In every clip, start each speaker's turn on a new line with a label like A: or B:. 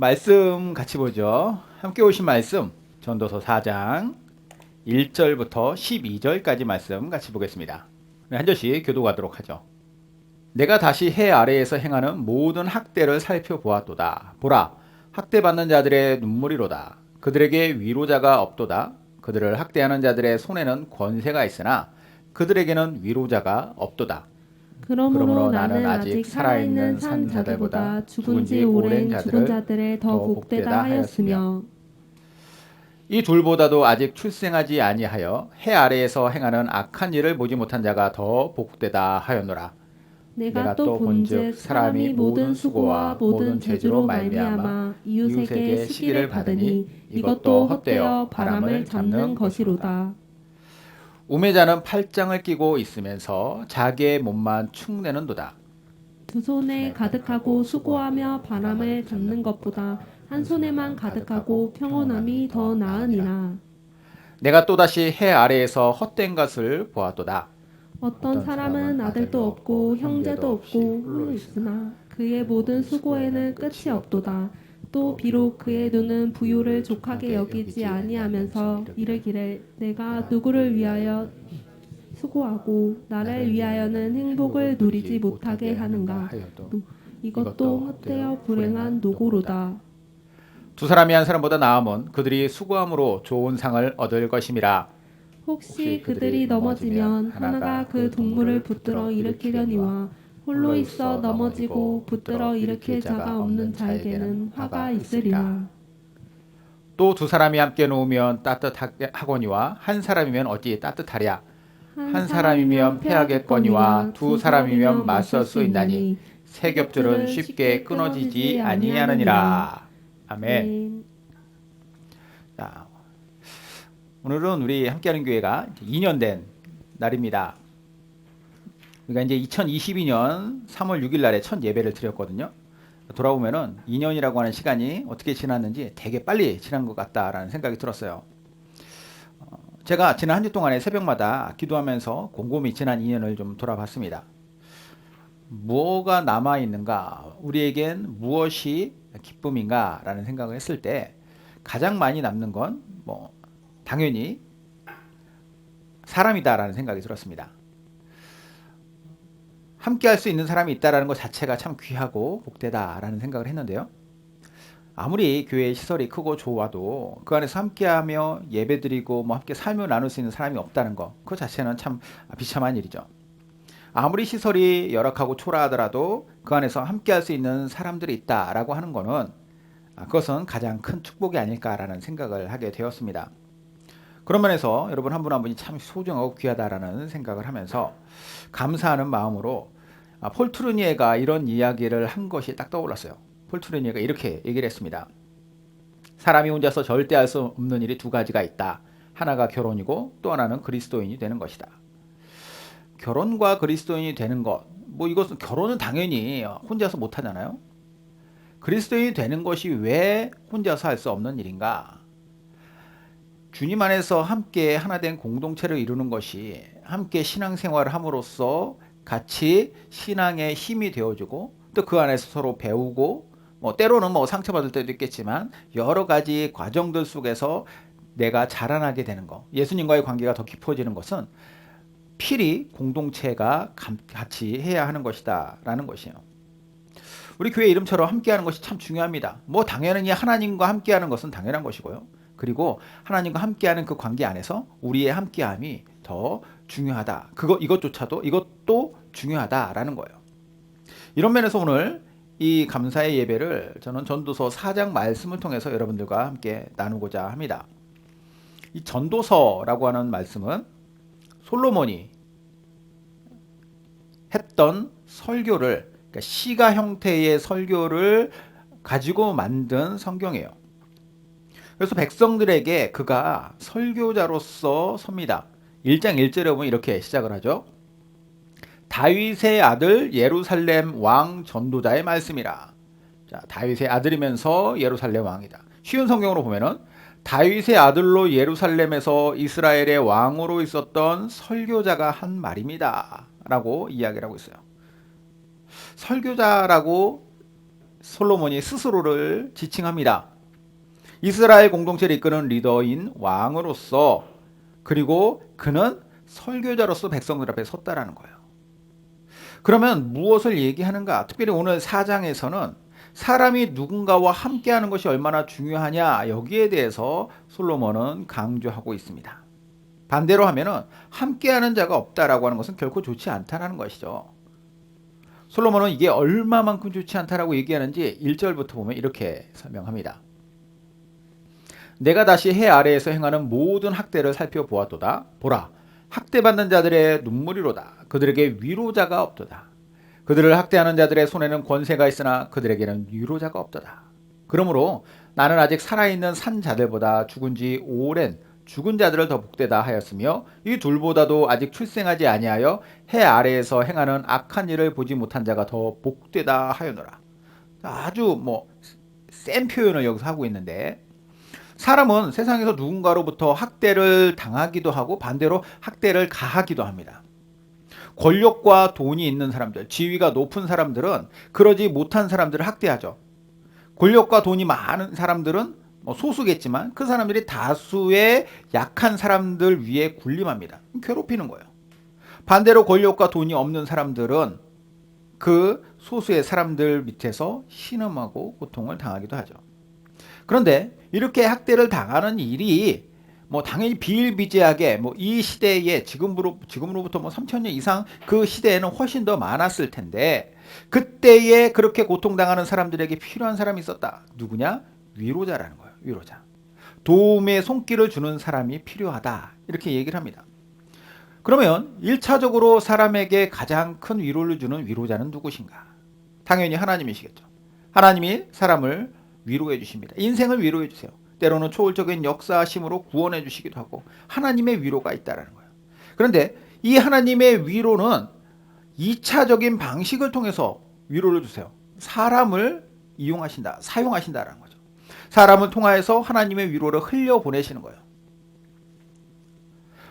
A: 말씀 같이 보죠. 함께 오신 말씀 전도서 4장 1절부터 12절까지 말씀 같이 보겠습니다. 네, 한 절씩 교도하도록 하죠. 내가 다시 해 아래에서 행하는 모든 학대를 살펴보았도다. 보라, 학대받는 자들의 눈물이로다. 그들에게 위로자가 없도다. 그들을 학대하는 자들의 손에는 권세가 있으나 그들에게는 위로자가 없도다.
B: 그러므로 나는 아직 살아있는 산 자들보다 죽은 지 오랜 죽은 자들의 더 복되다 하였으며
A: 이 둘보다도 아직 출생하지 아니하여 해 아래에서 행하는 악한 일을 보지 못한 자가 더 복되다 하였노라.
B: 내가 또 본즉 사람이 모든 수고와 모든 재주로 말미암아 이웃에게 시기를 받으니 이것도 헛되어 바람을 잡는 것이로다.
A: 우매자는 팔짱을 끼고 있으면서 자기의 몸만 축내는도다.
B: 두 손에 가득하고 수고하며 바람을 잡는 것보다 한 손에만 가득하고 평온함이 더 나으니라.
A: 내가 또다시 해 아래에서 헛된 것을 보았도다.
B: 어떤 사람은 아들도 없고 형제도 없고 홀로 있으나 그의 모든 수고에는 끝이 없도다. 또 비록 그의 눈은 부요를 족하게 여기지 아니하면서 이르기를 내가 누구를 위하여 수고하고 나를 위하여는 행복을 누리지 못하게 하는가 이것도 헛되어 불행한 노고로다.
A: 두 사람이 한 사람보다 나음은 그들이 수고함으로 좋은 상을 얻을 것임이라.
B: 혹시 그들이 넘어지면 하나가 그 동물을 붙들어 일으키려니와 홀로 있어 넘어지고 붙들어 일으킬 자가 없는 자에게는 화가 있으리라.
A: 또 두 사람이 함께 놓으면 따뜻하거니와 한 사람이면 어찌 따뜻하랴. 한 사람이면 패하겠거니와 두 사람이면 맞설 수 있나니 세 겹줄은 쉽게 끊어지지 아니하느니라. 아멘. 자, 오늘은 우리 함께하는 교회가 2년 된 날입니다. 우리가 이제 2022년 3월 6일 날에 첫 예배를 드렸거든요. 돌아보면은 2년이라고 하는 시간이 어떻게 지났는지 되게 빨리 지난 것 같다라는 생각이 들었어요. 어, 제가 지난 한 주 동안에 새벽마다 기도하면서 곰곰이 지난 2년을 좀 돌아봤습니다. 무엇가 남아 있는가? 우리에겐 무엇이 기쁨인가라는 생각을 했을 때 가장 많이 남는 건 뭐 당연히 사람이다라는 생각이 들었습니다. 함께 할 수 있는 사람이 있다라는 것 자체가 참 귀하고 복되다라는 생각을 했는데요. 아무리 교회 시설이 크고 좋아도 그 안에서 함께하며 예배드리고 뭐 함께 삶을 나눌 수 있는 사람이 없다는 것, 그 자체는 참 비참한 일이죠. 아무리 시설이 열악하고 초라하더라도 그 안에서 함께할 수 있는 사람들이 있다라고 하는 거는 아, 그것은 가장 큰 축복이 아닐까라는 생각을 하게 되었습니다. 그런 면에서 여러분 한 분 한 분이 참 소중하고 귀하다라는 생각을 하면서 감사하는 마음으로 아, 폴 트루니에가 이런 이야기를 한 것이 딱 떠올랐어요. 폴 트루니에가 이렇게 얘기를 했습니다. 사람이 혼자서 절대 할 수 없는 일이 두 가지가 있다. 하나가 결혼이고 또 하나는 그리스도인이 되는 것이다. 결혼과 그리스도인이 되는 것, 뭐 이것은 결혼은 당연히 혼자서 못 하잖아요. 그리스도인이 되는 것이 왜 혼자서 할 수 없는 일인가? 주님 안에서 함께 하나 된 공동체를 이루는 것이 함께 신앙생활을 함으로써 같이 신앙의 힘이 되어주고 또 그 안에서 서로 배우고 뭐 때로는 뭐 상처받을 때도 있겠지만 여러 가지 과정들 속에서 내가 자라나게 되는 거 예수님과의 관계가 더 깊어지는 것은 필히 공동체가 감- 같이 해야 하는 것이다 라는 것이에요. 우리 교회 이름처럼 함께하는 것이 참 중요합니다. 뭐 당연히 하나님과 함께하는 것은 당연한 것이고요. 그리고 하나님과 함께하는 그 관계 안에서 우리의 함께함이 더 중요하다. 그거 이것조차도 이것도 중요하다라는 거예요. 이런 면에서 오늘 이 감사의 예배를 저는 전도서 4장 말씀을 통해서 여러분들과 함께 나누고자 합니다. 이 전도서라고 하는 말씀은 솔로몬이 했던 설교를 그러니까 시가 형태의 설교를 가지고 만든 성경이에요. 그래서 백성들에게 그가 설교자로서 섭니다. 1장 1절에 보면 이렇게 시작을 하죠. 다윗의 아들 예루살렘 왕 전도자의 말씀이라. 자, 다윗의 아들이면서 예루살렘 왕이다. 쉬운 성경으로 보면은 다윗의 아들로 예루살렘에서 이스라엘의 왕으로 있었던 설교자가 한 말입니다. 라고 이야기를 하고 있어요. 설교자라고 솔로몬이 스스로를 지칭합니다. 이스라엘 공동체를 이끄는 리더인 왕으로서 그리고 그는 설교자로서 백성들 앞에 섰다라는 거예요. 그러면 무엇을 얘기하는가? 특별히 오늘 4장에서는 사람이 누군가와 함께하는 것이 얼마나 중요하냐 여기에 대해서 솔로몬은 강조하고 있습니다. 반대로 하면은 함께하는 자가 없다라고 하는 것은 결코 좋지 않다라는 것이죠. 솔로몬은 이게 얼마만큼 좋지 않다라고 얘기하는지 1절부터 보면 이렇게 설명합니다. 내가 다시 해 아래에서 행하는 모든 학대를 살펴보았도다. 보라, 학대받는 자들의 눈물이로다. 그들에게 위로자가 없도다. 그들을 학대하는 자들의 손에는 권세가 있으나 그들에게는 위로자가 없도다. 그러므로 나는 아직 살아있는 산 자들보다 죽은 지 오랜 죽은 자들을 더 복되다 하였으며 이 둘보다도 아직 출생하지 아니하여 해 아래에서 행하는 악한 일을 보지 못한 자가 더 복되다 하였노라. 아주 뭐 센 표현을 여기서 하고 있는데 사람은 세상에서 누군가로부터 학대를 당하기도 하고 반대로 학대를 가하기도 합니다. 권력과 돈이 있는 사람들, 지위가 높은 사람들은 그러지 못한 사람들을 학대하죠. 권력과 돈이 많은 사람들은 뭐 소수겠지만 그 사람들이 다수의 약한 사람들 위에 군림합니다. 괴롭히는 거예요. 반대로 권력과 돈이 없는 사람들은 그 소수의 사람들 밑에서 신음하고 고통을 당하기도 하죠. 그런데 이렇게 학대를 당하는 일이 뭐 당연히 비일비재하게 뭐 이 시대에 지금으로 지금으로부터 뭐 3천 년 이상 그 시대에는 훨씬 더 많았을 텐데 그때에 그렇게 고통당하는 사람들에게 필요한 사람이 있었다. 누구냐? 위로자라는 거예요. 위로자. 도움의 손길을 주는 사람이 필요하다. 이렇게 얘기를 합니다. 그러면 1차적으로 사람에게 가장 큰 위로를 주는 위로자는 누구신가? 당연히 하나님이시겠죠. 하나님이 사람을 위로해 주십니다. 인생을 위로해 주세요. 때로는 초월적인 역사심으로 구원해 주시기도 하고 하나님의 위로가 있다라는 거예요. 그런데 이 하나님의 위로는 2차적인 방식을 통해서 위로를 주세요. 사람을 이용하신다, 사용하신다라는 거죠. 사람을 통하여서 하나님의 위로를 흘려 보내시는 거예요.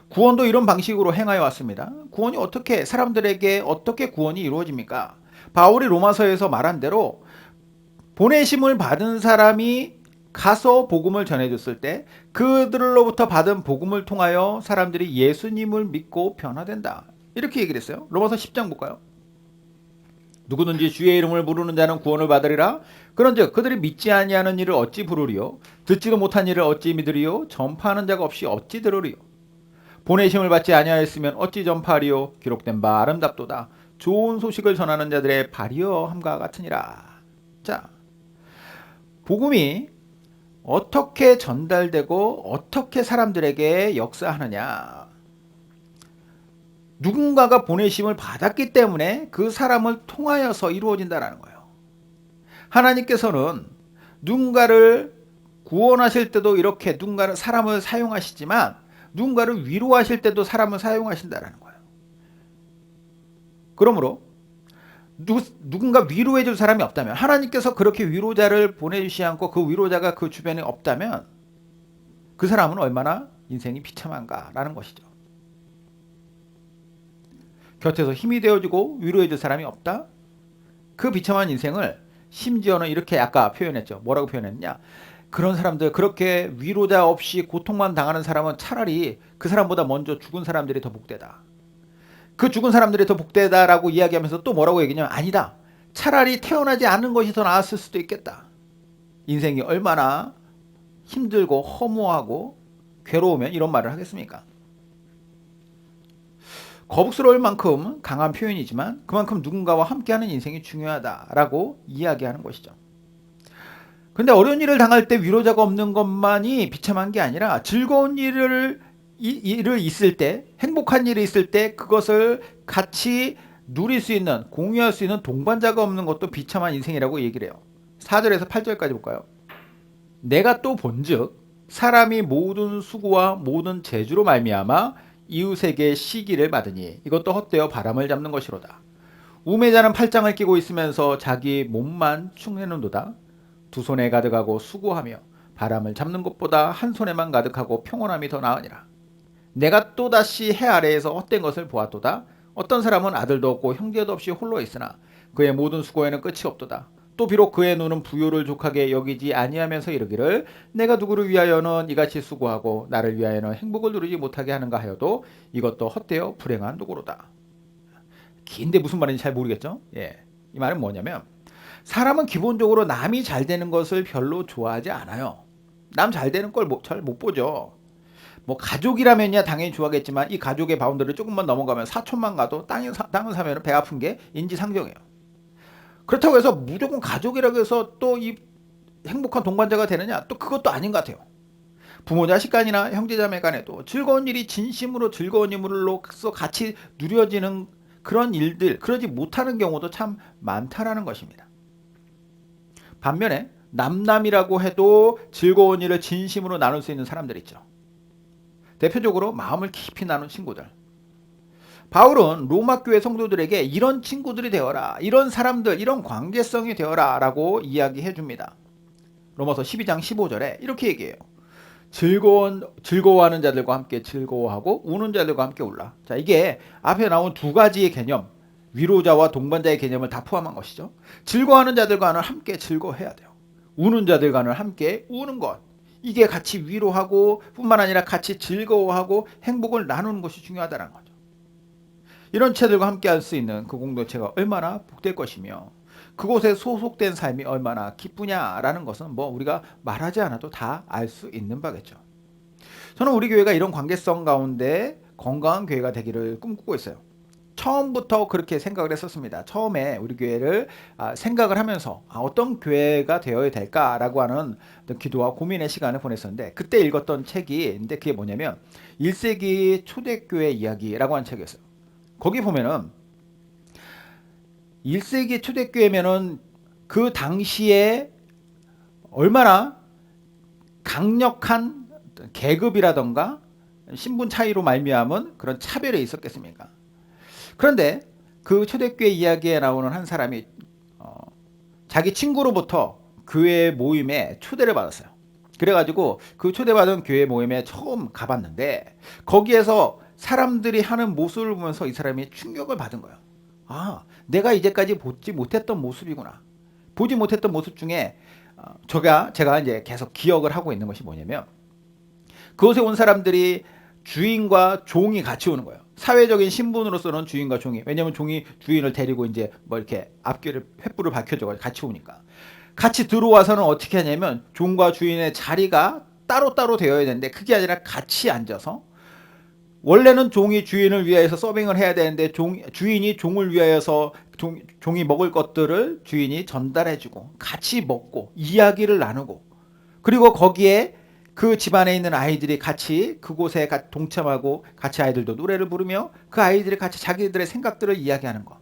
A: 구원도 이런 방식으로 행하여 왔습니다. 구원이 어떻게 사람들에게 어떻게 구원이 이루어집니까? 바울이 로마서에서 말한 대로 보내심을 받은 사람이 가서 복음을 전해줬을 때 그들로부터 받은 복음을 통하여 사람들이 예수님을 믿고 변화된다. 이렇게 얘기를 했어요. 로마서 10장 볼까요? 누구든지 주의 이름을 부르는 자는 구원을 받으리라. 그런즉 그들이 믿지 아니하는 일을 어찌 부르리요? 듣지도 못한 일을 어찌 믿으리요? 전파하는 자가 없이 어찌 들으리요? 보내심을 받지 아니하였으면 어찌 전파하리요? 기록된 바 아름답도다. 좋은 소식을 전하는 자들의 발이여 함과 같으니라. 자, 복음이 어떻게 전달되고 어떻게 사람들에게 역사하느냐. 누군가가 보내심을 받았기 때문에 그 사람을 통하여서 이루어진다라는 거예요. 하나님께서는 누군가를 구원하실 때도 이렇게 누군가를 사람을 사용하시지만 누군가를 위로하실 때도 사람을 사용하신다라는 거예요. 그러므로 누, 누군가 위로해 줄 사람이 없다면 하나님께서 그렇게 위로자를 보내주시 않고 그 위로자가 그 주변에 없다면 그 사람은 얼마나 인생이 비참한가라는 것이죠. 곁에서 힘이 되어주고 위로해 줄 사람이 없다? 그 비참한 인생을 심지어는 이렇게 아까 표현했죠. 뭐라고 표현했냐? 그런 사람들 그렇게 위로자 없이 고통만 당하는 사람은 차라리 그 사람보다 먼저 죽은 사람들이 더 복되다. 그 죽은 사람들이 더 복되다라고 이야기하면서 또 뭐라고 얘기냐면 아니다. 차라리 태어나지 않은 것이 더 나았을 수도 있겠다. 인생이 얼마나 힘들고 허무하고 괴로우면 이런 말을 하겠습니까? 거북스러울 만큼 강한 표현이지만 그만큼 누군가와 함께하는 인생이 중요하다라고 이야기하는 것이죠. 근데 어려운 일을 당할 때 위로자가 없는 것만이 비참한 게 아니라 즐거운 일을 이, 일을 있을 때 행복한 일이 있을 때 그것을 같이 누릴 수 있는 공유할 수 있는 동반자가 없는 것도 비참한 인생이라고 얘기를 해요. 4절에서 8절까지 볼까요? 내가 또 본즉 사람이 모든 수고와 모든 재주로 말미암아 이웃에게 시기를 받으니 이것도 헛되어 바람을 잡는 것이로다. 우매자는 팔짱을 끼고 있으면서 자기 몸만 축내는도다. 두 손에 가득하고 수고하며 바람을 잡는 것보다 한 손에만 가득하고 평온함이 더 나으니라. 내가 또다시 해 아래에서 헛된 것을 보았도다. 어떤 사람은 아들도 없고 형제도 없이 홀로 있으나 그의 모든 수고에는 끝이 없도다. 또 비록 그의 눈은 부요를 족하게 여기지 아니하면서 이르기를 내가 누구를 위하여는 이같이 수고하고 나를 위하여는 행복을 누리지 못하게 하는가 하여도 이것도 헛되어 불행한 누구로다. 긴데 무슨 말인지 잘 모르겠죠? 예. 이 말은 뭐냐면 사람은 기본적으로 남이 잘 되는 것을 별로 좋아하지 않아요. 남 잘 되는 걸 잘못 보죠. 뭐 가족이라면야 당연히 좋아하겠지만 이 가족의 바운더를 조금만 넘어가면 사촌만 가도 땅을, 사, 땅을 사면 배 아픈 게 인지상정이에요. 그렇다고 해서 무조건 가족이라고 해서 또 이 행복한 동반자가 되느냐? 또 그것도 아닌 것 같아요. 부모 자식 간이나 형제자매 간에도 즐거운 일이 진심으로 즐거운 일로서 같이 누려지는 그런 일들, 그러지 못하는 경우도 참 많다라는 것입니다. 반면에 남남이라고 해도 즐거운 일을 진심으로 나눌 수 있는 사람들 있죠. 대표적으로 마음을 깊이 나눈 친구들. 바울은 로마 교회 성도들에게 이런 친구들이 되어라, 이런 사람들, 이런 관계성이 되어라 라고 이야기해 줍니다. 로마서 12장 15절에 이렇게 얘기해요. 즐거운 즐거워하는 자들과 함께 즐거워하고 우는 자들과 함께 울라. 자, 이게 앞에 나온 두 가지의 개념, 위로자와 동반자의 개념을 다 포함한 것이죠. 즐거워하는 자들과는 함께 즐거워해야 돼요. 우는 자들과는 함께 우는 것. 이게 같이 위로하고 뿐만 아니라 같이 즐거워하고 행복을 나누는 것이 중요하다는 거죠. 이런 채들과 함께 할 수 있는 그 공동체가 얼마나 복될 것이며 그곳에 소속된 삶이 얼마나 기쁘냐라는 것은 뭐 우리가 말하지 않아도 다 알 수 있는 바겠죠. 저는 우리 교회가 이런 관계성 가운데 건강한 교회가 되기를 꿈꾸고 있어요. 처음부터 그렇게 생각을 했었습니다. 처음에 우리 교회를 아, 생각을 하면서 아, 어떤 교회가 되어야 될까라고 하는 기도와 고민의 시간을 보냈었는데 그때 읽었던 책이 근데 그게 뭐냐면 1세기 초대교회 이야기라고 하는 책이었어요. 거기 보면은 1세기 초대교회면은 그 당시에 얼마나 강력한 계급이라던가 신분 차이로 말미암은 그런 차별이 있었겠습니까? 그런데 그 초대교회 이야기에 나오는 한 사람이 어, 자기 친구로부터 교회 모임에 초대를 받았어요. 그래가지고 그 초대받은 교회 모임에 처음 가봤는데 거기에서 사람들이 하는 모습을 보면서 이 사람이 충격을 받은 거예요. 아, 내가 이제까지 보지 못했던 모습이구나. 보지 못했던 모습 중에 어, 제가 제가 이제 계속 기억을 하고 있는 것이 뭐냐면 그곳에 온 사람들이 주인과 종이 같이 오는 거예요. 사회적인 신분으로서는 주인과 종이 왜냐면 종이 주인을 데리고 이제 뭐 이렇게 앞길을 횃불을 밝혀줘 가지고 같이 오니까 같이 들어와서는 어떻게 하냐면 종과 주인의 자리가 따로따로 되어야 되는데 그게 아니라 같이 앉아서 원래는 종이 주인을 위하여서 서빙을 해야 되는데 종, 주인이 종을 위하여서 종, 종이 먹을 것들을 주인이 전달해주고 같이 먹고 이야기를 나누고 그리고 거기에 그 집안에 있는 아이들이 같이 그곳에 가- 동참하고 같이 아이들도 노래를 부르며 그 아이들이 같이 자기들의 생각들을 이야기하는 것.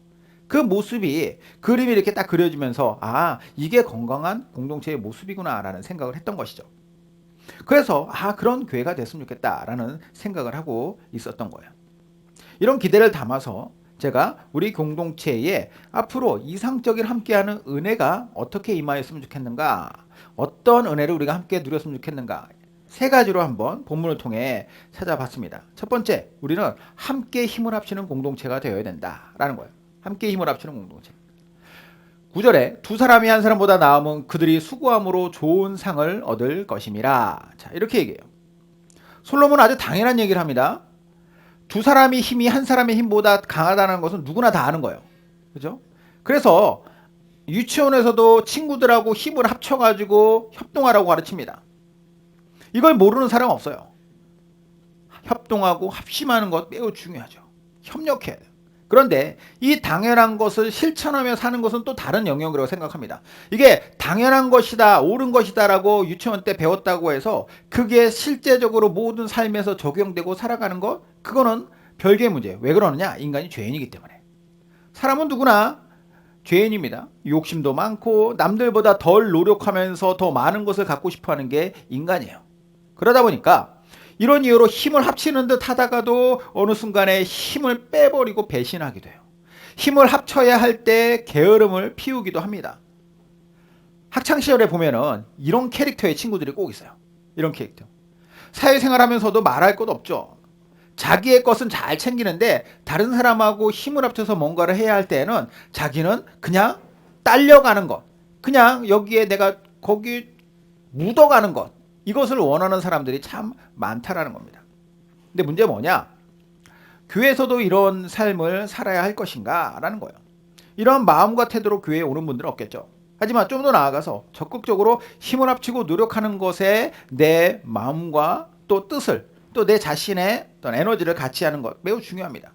A: 그 모습이 그림이 이렇게 딱 그려지면서 아 이게 건강한 공동체의 모습이구나라는 생각을 했던 것이죠. 그래서 아 그런 교회가 됐으면 좋겠다라는 생각을 하고 있었던 거예요. 이런 기대를 담아서 제가 우리 공동체에 앞으로 이상적인 함께하는 은혜가 어떻게 임하였으면 좋겠는가, 어떤 은혜를 우리가 함께 누렸으면 좋겠는가 세 가지로 한번 본문을 통해 찾아봤습니다. 첫 번째, 우리는 함께 힘을 합치는 공동체가 되어야 된다라는 거예요. 함께 힘을 합치는 공동체. 9절에 두 사람이 한 사람보다 나으면 그들이 수고함으로 좋은 상을 얻을 것임이라. 자, 이렇게 얘기해요. 솔로몬은 아주 당연한 얘기를 합니다. 두 사람이 힘이 한 사람의 힘보다 강하다는 것은 누구나 다 아는 거예요. 그죠? 그래서 유치원에서도 친구들하고 힘을 합쳐가지고 협동하라고 가르칩니다. 이걸 모르는 사람 없어요. 협동하고 합심하는 것 매우 중요하죠. 협력해야 돼요. 그런데 이 당연한 것을 실천하며 사는 것은 또 다른 영역이라고 생각합니다. 이게 당연한 것이다, 옳은 것이다라고 유치원 때 배웠다고 해서 그게 실제적으로 모든 삶에서 적용되고 살아가는 것, 그거는 별개의 문제예요. 왜 그러느냐? 인간이 죄인이기 때문에. 사람은 누구나 죄인입니다. 욕심도 많고 남들보다 덜 노력하면서 더 많은 것을 갖고 싶어 하는 게 인간이에요. 그러다 보니까 이런 이유로 힘을 합치는 듯 하다가도 어느 순간에 힘을 빼버리고 배신하기도 해요. 힘을 합쳐야 할 때 게으름을 피우기도 합니다. 학창 시절에 보면은 이런 캐릭터의 친구들이 꼭 있어요. 이런 캐릭터. 사회생활 하면서도 말할 것 없죠. 자기의 것은 잘 챙기는데 다른 사람하고 힘을 합쳐서 뭔가를 해야 할 때는 자기는 그냥 딸려가는 것. 그냥 여기에 내가 거기 묻어가는 것 이것을 원하는 사람들이 참 많다라는 겁니다. 근데 문제 뭐냐? 교회에서도 이런 삶을 살아야 할 것인가 라는 거예요. 이런 마음과 태도로 교회에 오는 분들은 없겠죠. 하지만 좀 더 나아가서 적극적으로 힘을 합치고 노력하는 것에 내 마음과 또 뜻을 또 내 자신의 어떤 에너지를 같이 하는 것 매우 중요합니다.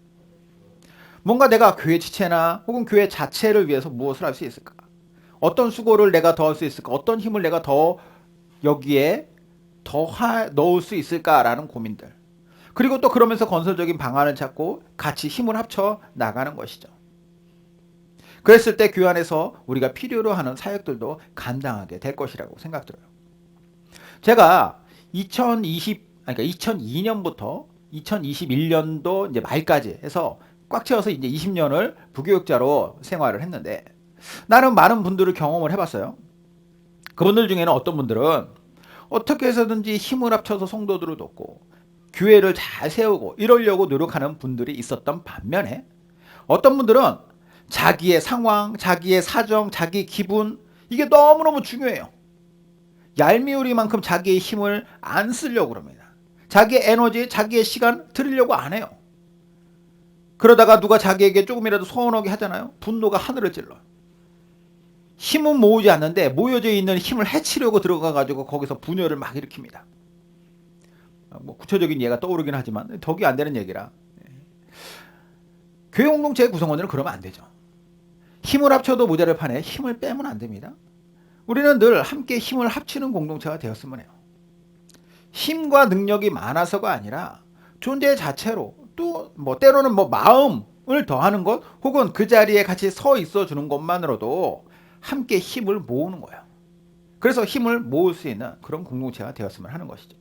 A: 뭔가 내가 교회 지체나 혹은 교회 자체를 위해서 무엇을 할 수 있을까? 어떤 수고를 내가 더 할 수 있을까? 어떤 힘을 내가 더 여기에 더 하, 넣을 수 있을까라는 고민들. 그리고 또 그러면서 건설적인 방안을 찾고 같이 힘을 합쳐 나가는 것이죠. 그랬을 때 교회 안에서 우리가 필요로 하는 사역들도 감당하게 될 것이라고 생각 들어요. 제가 2020, 아니 그러니까 2002년부터 2021년도 이제 말까지 해서 꽉 채워서 이제 20년을 부교육자로 생활을 했는데 나름 많은 분들을 경험을 해봤어요. 그분들 중에는 어떤 분들은 어떻게 해서든지 힘을 합쳐서 성도들을 돕고 교회를 잘 세우고 이러려고 노력하는 분들이 있었던 반면에 어떤 분들은 자기의 상황, 자기의 사정, 자기 기분 이게 너무너무 중요해요. 얄미우리만큼 자기의 힘을 안 쓰려고 그럽니다. 자기의 에너지, 자기의 시간 들이려고 안 해요. 그러다가 누가 자기에게 조금이라도 서운하게 하잖아요. 분노가 하늘을 찔러. 힘은 모으지 않는데 모여져 있는 힘을 해치려고 들어가 가지고 거기서 분열을 막 일으킵니다. 뭐 구체적인 예가 떠오르긴 하지만 덕이 안 되는 얘기라. 예. 교회 공동체 구성원들은 그러면 안 되죠. 힘을 합쳐도 모자를 판에 힘을 빼면 안 됩니다. 우리는 늘 함께 힘을 합치는 공동체가 되었으면 해요. 힘과 능력이 많아서가 아니라 존재 자체로 또 뭐 때로는 뭐 마음을 더하는 것 혹은 그 자리에 같이 서 있어 주는 것만으로도 함께 힘을 모으는 거예요. 그래서 힘을 모을 수 있는 그런 공동체가 되었으면 하는 것이죠.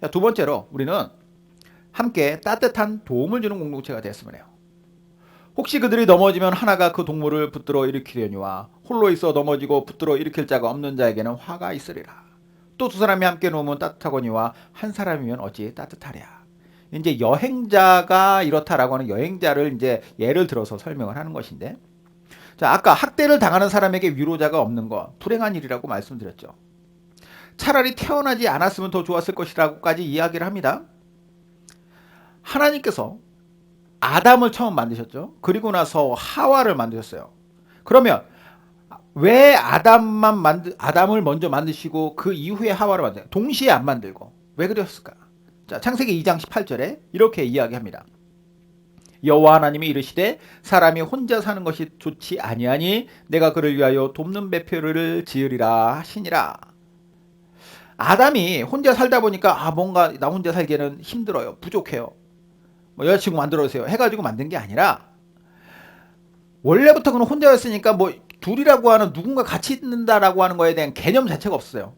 A: 자, 두 번째로 우리는 함께 따뜻한 도움을 주는 공동체가 되었으면 해요. 혹시 그들이 넘어지면 하나가 그 동물을 붙들어 일으키려니와 홀로 있어 넘어지고 붙들어 일으킬 자가 없는 자에게는 화가 있으리라. 또 두 사람이 함께 놓으면 따뜻하거니와 한 사람이면 어찌 따뜻하랴. 이제 여행자가 이렇다라고 하는 여행자를 이제 예를 들어서 설명을 하는 것인데 자, 아까 학대를 당하는 사람에게 위로자가 없는 거 불행한 일이라고 말씀드렸죠. 차라리 태어나지 않았으면 더 좋았을 것이라고까지 이야기를 합니다. 하나님께서 아담을 처음 만드셨죠. 그리고 나서 하와를 만드셨어요. 그러면 왜 아담만 만드 아담을 먼저 만드시고 그 이후에 하와를 만드 동시에 안 만들고 왜 그랬을까? 자, 창세기 2장 18절에 이렇게 이야기합니다. 여호와 하나님이 이르시되 사람이 혼자 사는 것이 좋지 아니하니 내가 그를 위하여 돕는 배표를 지으리라 하시니라. 아담이 혼자 살다 보니까 아 뭔가 나 혼자 살기에는 힘들어요. 부족해요. 뭐 여자친구 만들어 주세요. 해가지고 만든 게 아니라 원래부터 그는 혼자였으니까 뭐 둘이라고 하는 누군가 같이 있는다라고 하는 거에 대한 개념 자체가 없어요.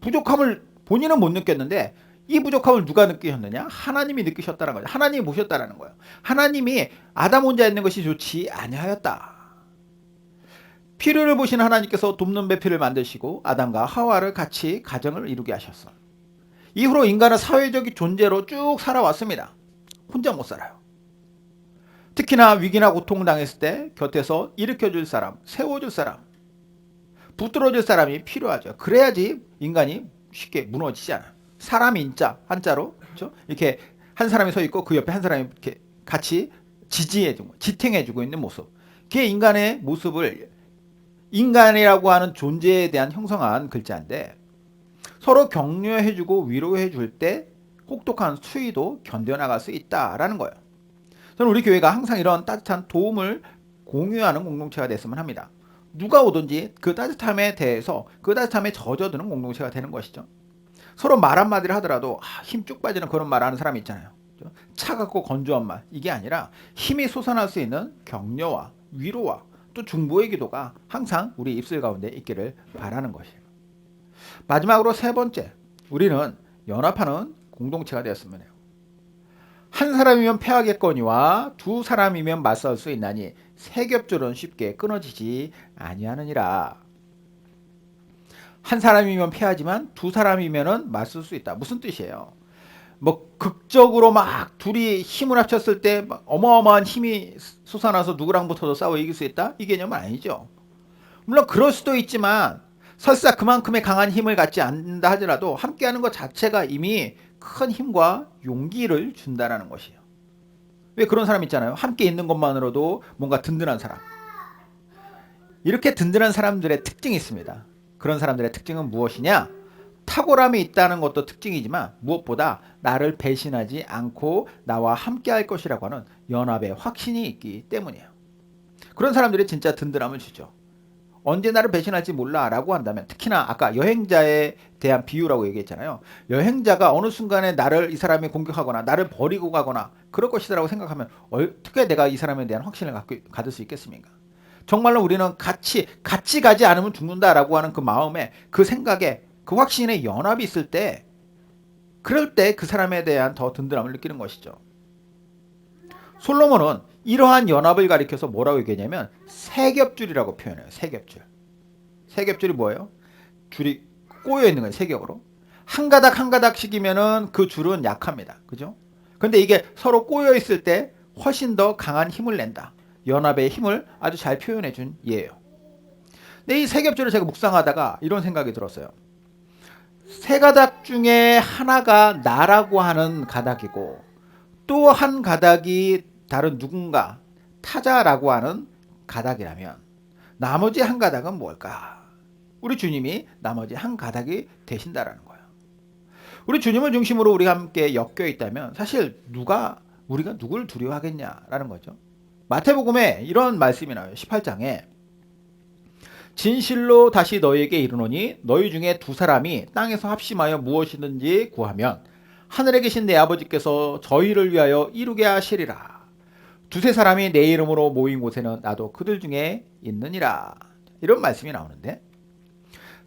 A: 부족함을 본인은 못 느꼈는데 이 부족함을 누가 느끼셨느냐? 하나님이 느끼셨다는 거죠. 하나님이 보셨다라는 거예요. 하나님이 아담 혼자 있는 것이 좋지 아니하였다. 필요를 보신 하나님께서 돕는 배필을 만드시고 아담과 하와를 같이 가정을 이루게 하셨어. 이후로 인간은 사회적인 존재로 쭉 살아왔습니다. 혼자 못 살아요. 특히나 위기나 고통을 당했을 때 곁에서 일으켜줄 사람, 세워줄 사람, 붙들어줄 사람이 필요하죠. 그래야지 인간이 쉽게 무너지지 않아요. 사람 인자 한자로 그렇죠? 이렇게 한 사람이 서 있고 그 옆에 한 사람이 이렇게 같이 지지해주고 지탱해주고 있는 모습. 그게 인간의 모습을 인간이라고 하는 존재에 대한 형성한 글자인데 서로 격려해주고 위로해줄 때 혹독한 수위도 견뎌나갈 수 있다라는 거예요. 저는 우리 교회가 항상 이런 따뜻한 도움을 공유하는 공동체가 됐으면 합니다. 누가 오든지 그 따뜻함에 대해서 그 따뜻함에 젖어드는 공동체가 되는 것이죠. 서로 말 한마디를 하더라도 아, 힘쭉 빠지는 그런 말 하는 사람 있잖아요. 차갑고 건조한 말 이게 아니라 힘이 솟아날 수 있는 격려와 위로와 또 중보의 기도가 항상 우리 입술 가운데 있기를 바라는 것이에요. 마지막으로 세 번째, 우리는 연합하는 공동체가 되었으면 해요. 한 사람이면 패하겠거니와 두 사람이면 맞설 수 있나니 세 겹줄은 쉽게 끊어지지 아니하느니라. 한 사람이면 패하지만 두 사람이면은 맞설 수 있다. 무슨 뜻이에요? 뭐 극적으로 막 둘이 힘을 합쳤을 때막 어마어마한 힘이 솟아나서 누구랑 붙어도 싸워 이길 수 있다? 이 개념은 아니죠. 물론 그럴 수도 있지만 설사 그만큼의 강한 힘을 갖지 않는다 하더라도 함께하는 것 자체가 이미 큰 힘과 용기를 준다라는 것이에요. 왜 그런 사람 있잖아요. 함께 있는 것만으로도 뭔가 든든한 사람. 이렇게 든든한 사람들의 특징이 있습니다. 그런 사람들의 특징은 무엇이냐? 탁월함이 있다는 것도 특징이지만 무엇보다 나를 배신하지 않고 나와 함께 할 것이라고 하는 연합의 확신이 있기 때문이에요. 그런 사람들이 진짜 든든함을 주죠. 언제 나를 배신할지 몰라라고 한다면 특히나 아까 여행자에 대한 비유라고 얘기했잖아요. 여행자가 어느 순간에 나를 이 사람이 공격하거나 나를 버리고 가거나 그럴 것이라고 생각하면 어떻게 내가 이 사람에 대한 확신을 갖고 가질 수 있겠습니까? 정말로 우리는 같이 같이 가지 않으면 죽는다라고 하는 그 마음에 그 생각에 그 확신에 연합이 있을 때 그럴 때 그 사람에 대한 더 든든함을 느끼는 것이죠. 솔로몬은 이러한 연합을 가리켜서 뭐라고 얘기하냐면 세겹줄이라고 표현해요. 세겹줄. 세겹줄이 뭐예요? 줄이 꼬여 있는 거예요. 세겹으로. 한 가닥 한 가닥씩이면은 그 줄은 약합니다. 그죠? 근데 이게 서로 꼬여 있을 때 훨씬 더 강한 힘을 낸다. 연합의 힘을 아주 잘 표현해 준 예예요. 근데 이 세겹줄을 제가 묵상하다가 이런 생각이 들었어요. 세 가닥 중에 하나가 나라고 하는 가닥이고 또 한 가닥이 다른 누군가 타자라고 하는 가닥이라면 나머지 한 가닥은 뭘까? 우리 주님이 나머지 한 가닥이 되신다라는 거예요. 우리 주님을 중심으로 우리가 함께 엮여 있다면 사실 누가 우리가 누굴 두려워하겠냐라는 거죠. 마태복음에 이런 말씀이 나와요. 18장에 진실로 다시 너희에게 이르노니 너희 중에 두 사람이 땅에서 합심하여 무엇이든지 구하면 하늘에 계신 내 아버지께서 저희를 위하여 이루게 하시리라. 두세 사람이 내 이름으로 모인 곳에는 나도 그들 중에 있느니라. 이런 말씀이 나오는데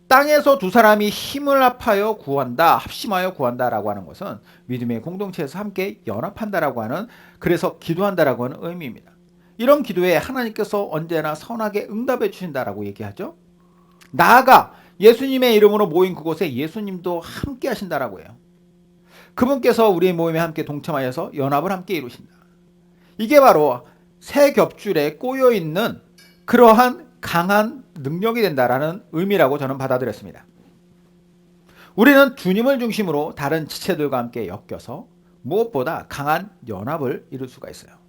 A: 땅에서 두 사람이 힘을 합하여 구한다, 합심하여 구한다라고 하는 것은 믿음의 공동체에서 함께 연합한다라고 하는 그래서 기도한다라고 하는 의미입니다. 이런 기도에 하나님께서 언제나 선하게 응답해 주신다라고 얘기하죠. 나아가 예수님의 이름으로 모인 그곳에 예수님도 함께 하신다라고 해요. 그분께서 우리의 모임에 함께 동참하여서 연합을 함께 이루신다. 이게 바로 새 겹줄에 꼬여 있는 그러한 강한 능력이 된다라는 의미라고 저는 받아들였습니다. 우리는 주님을 중심으로 다른 지체들과 함께 엮여서 무엇보다 강한 연합을 이룰 수가 있어요.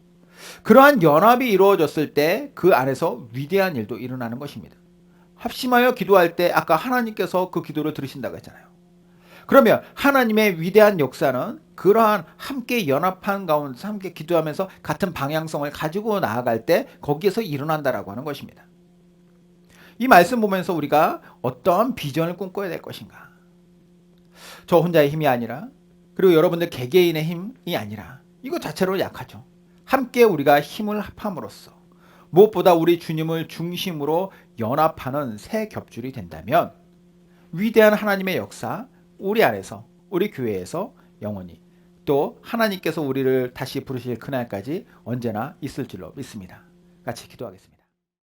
A: 그러한 연합이 이루어졌을 때 그 안에서 위대한 일도 일어나는 것입니다. 합심하여 기도할 때 아까 하나님께서 그 기도를 들으신다고 했잖아요. 그러면 하나님의 위대한 역사는 그러한 함께 연합한 가운데서 함께 기도하면서 같은 방향성을 가지고 나아갈 때 거기에서 일어난다라고 하는 것입니다. 이 말씀 보면서 우리가 어떠한 비전을 꿈꿔야 될 것인가? 저 혼자의 힘이 아니라 그리고 여러분들 개개인의 힘이 아니라 이거 자체로 약하죠. 함께 우리가 힘을 합함으로써 무엇보다 우리 주님을 중심으로 연합하는 새 겹줄이 된다면 위대한 하나님의 역사 우리 안에서 우리 교회에서 영원히 또 하나님께서 우리를 다시 부르실 그날까지 언제나 있을 줄로 믿습니다. 같이 기도하겠습니다.